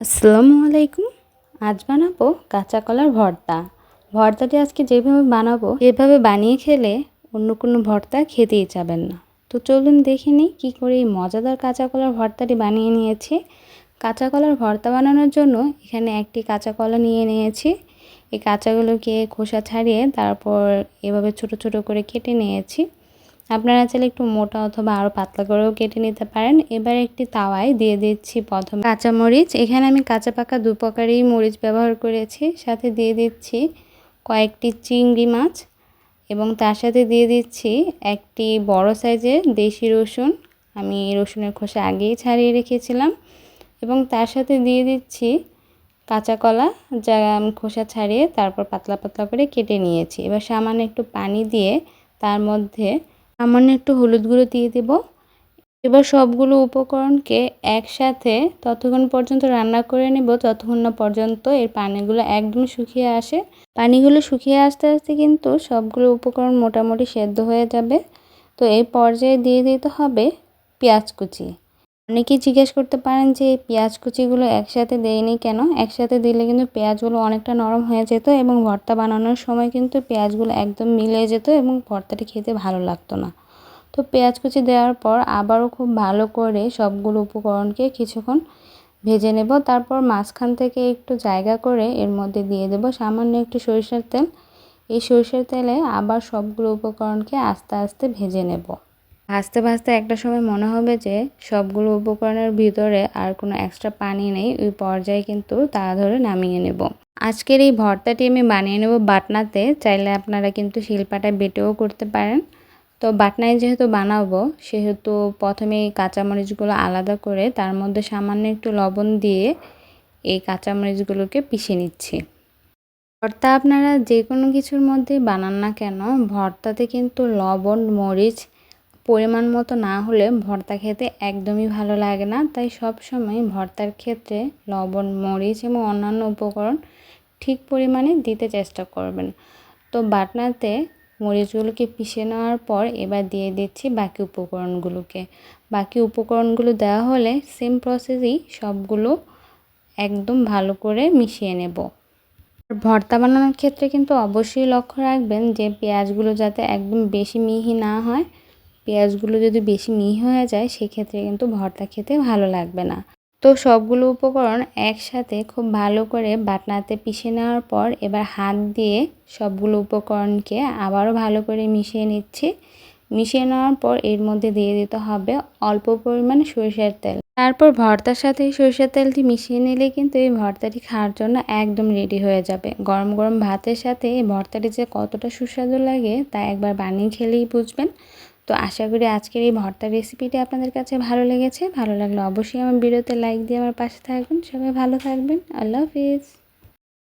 আসসালামু আলাইকুম। আজ বানাবো কাঁচা কলার ভর্তা। ভর্তাটি আজকে যেভাবে বানাবো, এভাবে বানিয়ে খেলে অন্য কোনো ভর্তা খেতেই যাবেন না। তো চলুন দেখে নিই কী করে এই মজাদার কাঁচা কলার ভর্তাটি বানিয়ে নিয়েছি। কাঁচা কলার ভর্তা বানানোর জন্য এখানে একটি কাঁচা কলা নিয়ে নিয়েছি। এই কাঁচাগুলোকে খোসা ছাড়িয়ে তারপর এভাবে ছোট ছোট করে কেটে নিয়েছি। আপনারা চাইলে একটু মোটা অথবা আরও পাতলা করেও কেটে নিতে পারেন। এবার একটি তাওয়ায় দিয়ে দিচ্ছি প্রথম কাঁচামরিচ। এখানে আমি কাঁচা পাকা দু প্রকারই মরিচ ব্যবহার করেছি। সাথে দিয়ে দিচ্ছি কয়েকটি চিংড়ি মাছ এবং তার সাথে দিয়ে দিচ্ছি একটি বড় সাইজের দেশি রসুন। আমি রসুনের খোসা আগেই ছাড়িয়ে রেখেছিলাম এবং তার সাথে দিয়ে দিচ্ছি কাঁচা কলা যা খোসা ছাড়িয়ে তারপর পাতলা পাতলা করে কেটে নিয়েছি। এবার সামান্য একটু পানি দিয়ে তার মধ্যে সামান্য একটু হলুদ গুঁড়ো দিয়ে দেব। এবার সবগুলো উপকরণকে একসাথে ততক্ষণ পর্যন্ত রান্না করে নেব। ততক্ষণ না পর্যন্ত এর পানিগুলো একদম শুকিয়ে আসে। পানিগুলো শুকিয়ে আসতে আসতে কিন্তু সবগুলো উপকরণ মোটামুটি সেদ্ধ হয়ে যাবে। তো এই পর্যায়ে দিয়ে দিতে হবে পেঁয়াজ কুচি। অনেকেই জিজ্ঞেস করতে পারেন যে এই পেঁয়াজ কুচিগুলো একসাথে দেয়নি কেন? একসাথে দিলে কিন্তু পেঁয়াজগুলো অনেকটা নরম হয়ে যেত এবং ভর্তা বানানোর সময় কিন্তু পেঁয়াজগুলো একদম মিলে যেত এবং ভর্তাটি খেতে ভালো লাগতো না। তো পেঁয়াজ কুচি দেওয়ার পর আবারও খুব ভালো করে সবগুলো উপকরণকে কিছুক্ষণ ভেজে নেব। তারপর মাঝখান থেকে একটু জায়গা করে এর মধ্যে দিয়ে দেব সামান্য একটু সরিষার তেল। এই সরিষার তেলে আবার সবগুলো উপকরণকে আস্তে আস্তে ভেজে নেব। ভাজতে ভাজতে একটা সময় মনে হবে যে সবগুলো উপকরণের ভিতরে আর কোনো এক্সট্রা পানি নেই, ওই পর্যায়ে কিন্তু তা ধরে নামিয়ে নেব। আজকের এই ভর্তাটি আমি বানিয়ে নেব বাটনাতে, চাইলে আপনারা কিন্তু শিলপাটায় বেটেও করতে পারেন। তো বাটনায় যেহেতু বানাবো, সেহেতু প্রথমে এই কাঁচামরিচগুলো আলাদা করে তার মধ্যে সামান্য একটু লবণ দিয়ে এই কাঁচামরিচগুলোকে পিষে নিচ্ছি। ভর্তা আপনারা যে কোনো কিছুর মধ্যে বানান না কেন, ভর্তাতে কিন্তু লবণ, মরিচ পরিমাণ মতো না হলে ভর্তা খেতে একদমই ভালো লাগে না। তাই সব সময় ভর্তার ক্ষেত্রে লবণ, মরিচ এবং অন্যান্য উপকরণ ঠিক পরিমাণে দিতে চেষ্টা করবেন। তো বাটনাতে মরিচগুলোকে পিষে নেওয়ার পর এবার দিয়ে দিচ্ছি বাকি উপকরণগুলোকে। বাকি উপকরণগুলো দেওয়া হলে সেম প্রসেসেই সবগুলো একদম ভালো করে মিশিয়ে নেব। ভর্তা বানানোর ক্ষেত্রে কিন্তু অবশ্যই লক্ষ্য রাখবেন যে পেঁয়াজগুলো যাতে একদম বেশি মিহি না হয় পেঁয়াজগুলো যদি বেশি মিহি হয়ে যায়, সেক্ষেত্রে কিন্তু ভর্তা খেতে ভালো লাগবে না। তো সবগুলো উপকরণ একসাথে খুব ভালো করে বাটনাতে পিষে নেওয়ার পর এবার হাত দিয়ে সবগুলো উপকরণকে আবারও ভালো করে মিশিয়ে নিচ্ছি। মিশিয়ে নেওয়ার পর এর মধ্যে দিয়ে দিতে হবে অল্প পরিমাণে সরিষার তেল। তারপর ভর্তার সাথে সরিষার তেলটি মিশিয়ে নিলে কিন্তু এই ভর্তাটি খাওয়ার জন্য একদম রেডি হয়ে যাবে। গরম গরম ভাতের সাথে এই ভর্তাটি যে কতটা সুস্বাদু লাগে তা একবার বানিয়ে খেলেই বুঝবেন। তো আশা করি আজকের এই ভর্তা রেসিপিটি আপনাদের কাছে ভালো লেগেছে। ভালো লাগলে অবশ্যই আমার ভিডিওতে লাইক দিয়ে আমার পাশে থাকবেন। সবাই ভালো থাকবেন। আল্লাহ হাফিজ।